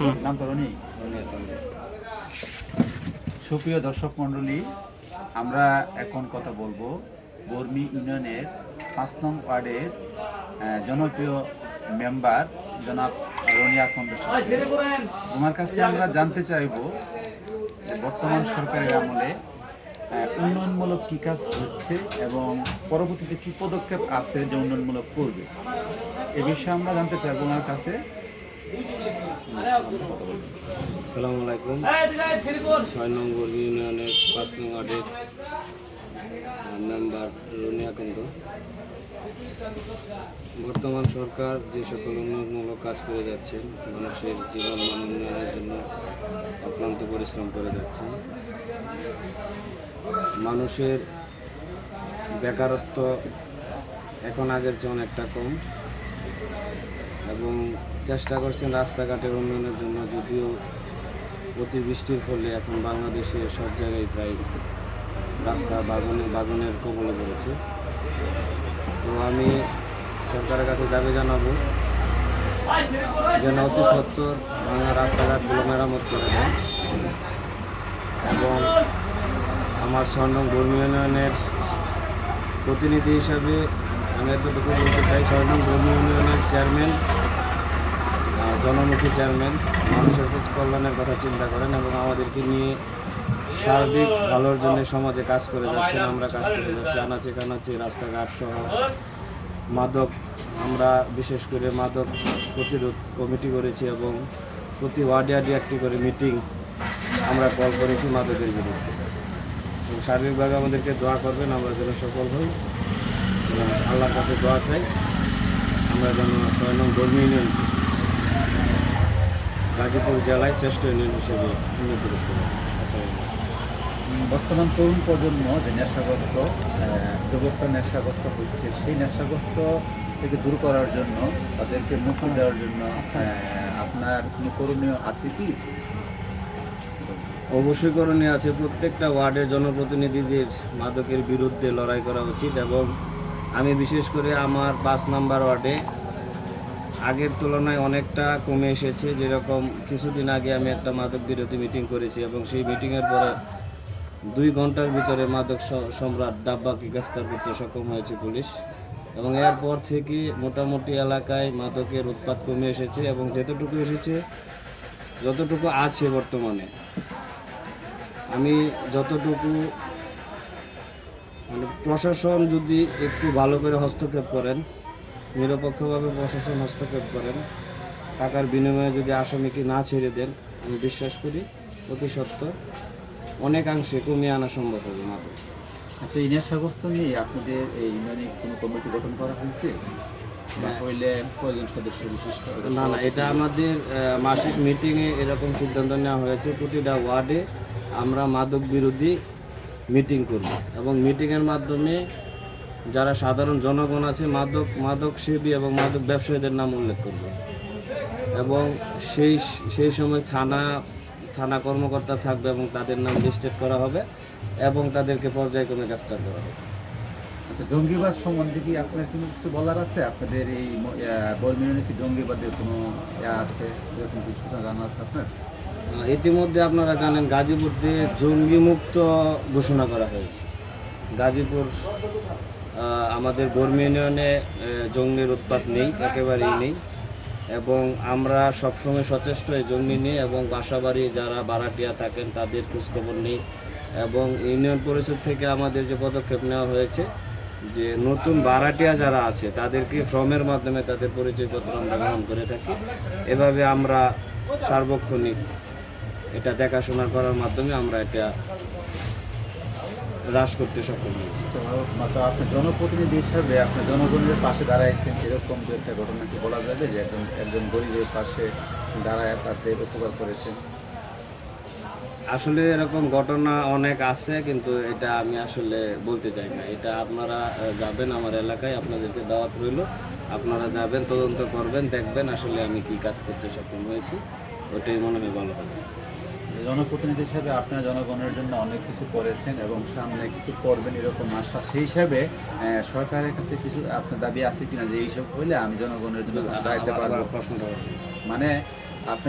নাম তো রনি সুপ্রিয় দর্শক মণ্ডলী, আমরা এখন কথা বলব বর্মি ইউনিয়নের পাঁচ নং ওয়ার্ডের জনপ্রিয় মেম্বার জনাব রনিয়া খন্ড তোমার কাছে আমরা জানতে চাইব বর্তমান সরকারের আমলে উন্নয়নমূলক কি কাজ হচ্ছে এবং পরবর্তীতে কি পদক্ষেপ আছে যে উন্নয়নমূলক করবে? এ বিষয়ে আমরা জানতে চাইব ওনার কাছে। আসসালামু আলাইকুম ছয় নম্বর ইউনিয়নের পাঁচ ওয়ার্ডের মেম্বার রুনিয়া বর্তমান সরকার যে সকল উন্নয়নমূলক কাজ করে যাচ্ছে, মানুষের জীবন মান উন্নয়নের জন্য অক্লান্ত পরিশ্রম করে যাচ্ছে। মানুষের বেকারত্ব এখন আগের চেয়ে অনেকটা কম এবং চেষ্টা করছেন রাস্তাঘাটের উন্নয়নের জন্য, যদিও অতিবৃষ্টির ফলে এখন বাংলাদেশের সব জায়গায় প্রায় রাস্তা বাগানে, বাগানের কবলে পড়েছে। তো আমি সরকারের কাছে দাবি জানাব যেন অতি সত্তর ভাঙা রাস্তাঘাটগুলো মেরামত করে দেয় এবং আমার স্বর্ণম ধর্মী ইউনিয়নের প্রতিনিধি হিসাবে আমি এতটুকু বলতে চাই স্বর্ণম ধর্মী ইউনিয়নের চেয়ারম্যান জনমুখী চেয়ারম্যান, মানুষের কল্যাণের কথা চিন্তা করেন এবং আমাদেরকে নিয়ে সার্বিক ভালোর জন্য সমাজে কাজ করে যাচ্ছেন, আমরা কাজ করে যাচ্ছি, আনাচে কানাচে, রাস্তাঘাট সহ। মাদক, আমরা বিশেষ করে মাদক প্রতিরোধ কমিটি করেছি এবং প্রতি ওয়ার্ডে ওয়ার্ডে একটি করে মিটিং আমরা কল করেছি মাদকের বিরুদ্ধে। এবং সার্বিকভাবে আমাদেরকে দোয়া করবেন, আমরা যেন সফল হই আল্লাহর কাছে দোয়া চাই। আমরা যেন ছয় নং ধর্মী ইউনিয়ন গাজীপুর জেলায় শ্রেষ্ঠ ইউনিয়ন হিসেবে উন্নতি করতে পারি বর্তমান তরুণ প্রজন্ম যে নেশাগ্রস্ত যুবকরা নেশাগ্রস্ত হচ্ছে সেই নেশাগ্রস্ত থেকে দূর করার জন্য তাদেরকে মুক্তি দেওয়ার জন্য আপনার কোনো করণীয় আছে কি? অবশ্যই করণীয় আছে। প্রত্যেকটা ওয়ার্ডের জনপ্রতিনিধিদের মাদকের বিরুদ্ধে লড়াই করা উচিত এবং আমি বিশেষ করে আমার পাঁচ নাম্বার ওয়ার্ডে আগের তুলনায় অনেকটা কমে এসেছে। যেরকম কিছুদিন আগে আমি একটা মাদক বিরোধী মিটিং করেছি এবং সেই মিটিংয়ের পরে দুই ঘণ্টার ভিতরে মাদক সম্রাট ডাব্বাকে গ্রেফতার করতে সক্ষম হয়েছে পুলিশ। এবং এরপর থেকে মোটামুটি এলাকায় মাদকের উৎপাত কমে এসেছে এবং যেতটুকু এসেছে, যতটুকু আছে বর্তমানে, আমি যতটুকু মানে প্রশাসন যদি একটু ভালো করে হস্তক্ষেপ করেন নিরপেক্ষভাবে প্রশাসন হস্তক্ষেপ করেন। টাকার বিনিময়ে যদি আসামিকে না ছেড়ে দেন আমি বিশ্বাস করি অতি সত্ত্বর অনেকাংশে কমিয়ে আনা সম্ভব হবে মাদক আচ্ছা এই নেশাগ্রস্ত নিয়ে আপনাদের এই ইউনিয়নে কোনো কমিটি গঠন করা হয়েছে? হ্যাঁ। হইলে কয়জন সদস্য বিশিষ্ট না না এটা আমাদের মাসিক মিটিংয়ে এরকম সিদ্ধান্ত নেওয়া হয়েছে। প্রতিটা ওয়ার্ডে আমরা মাদক বিরোধী মিটিং করব এবং মিটিংয়ের মাধ্যমে যারা সাধারণ জনগণ আছে মাদক মাদক সেবী এবং মাদক ব্যবসায়ীদের নাম উল্লেখ করব। এবং সেই সেই সময় থানা থানা কর্মকর্তা থাকবে এবং তাদের নাম লিস্টেড করা হবে এবং তাদেরকে পর্যায়ক্রমে গ্রেফতার করা হবে। আচ্ছা জঙ্গিবাদ সম্বন্ধে কি আপনার কোনো কিছু বলার আছে? আপনাদের এই বর্মি কি জঙ্গিবাদের কোনো আছে? এরকম কিছু জানা আছে আপনার? ইতিমধ্যে আপনারা জানেন গাজীপুরতে জঙ্গি মুক্ত ঘোষণা করা হয়েছে। গাজীপুর আমাদের বর্মি ইউনিয়নে জঙ্গির উৎপাত নেই, একেবারেই নেই। এবং আমরা সবসময় সচেষ্ট এই জঙ্গি নিয়ে এবং বাসাবাড়ি যারা বারাটিয়া থাকেন তাদের খোঁজখবর নেই। এবং ইউনিয়ন পরিষদ থেকে আমাদের যে পদক্ষেপ নেওয়া হয়েছে, যে নতুন বারাটিয়া যারা আছে, তাদেরকে ফর্মের মাধ্যমে তাদের পরিচয়পত্র আমরা গ্রহণ করে থাকি। এভাবে আমরা সার্বক্ষণিক এটা দেখাশোনা করার মাধ্যমে আমরা এটা হ্রাস করতে সক্ষম হয়েছি। আপনি জনপ্রতিনিধি হিসাবে আপনি জনগণের পাশে দাঁড়াইছেন এরকম দু একটা ঘটনা কি বলা যাবে যে একজন একজন গরিবের পাশে দাঁড়ায় তাদের উপকার করেছেন? আসলে এরকম ঘটনা অনেক আছে কিন্তু এটা আমি আসলে বলতে চাই না। এটা আপনারা যাবেন আমার এলাকায় আপনাদেরকে দাওয়াত রইল। আপনারা যাবেন তদন্ত করবেন দেখবেন আসলে আমি কি কাজ করতে সক্ষম হয়েছি। ওটাই মনে হয় ভালো হবে। জনপ্রতিনিধি হিসাবে আপনারা জনগণের জন্য অনেক কিছু করেছেন এবং সামনে কিছু করবেন এরকম আশ্বাস সেই হিসাবে আহ, সরকারের কাছে কিছু আপনার দাবি আছে কিনা যে এইসব হইলে আমি জনগণের জন্য দায়িত্ব আবার- পারব। মানে আপনি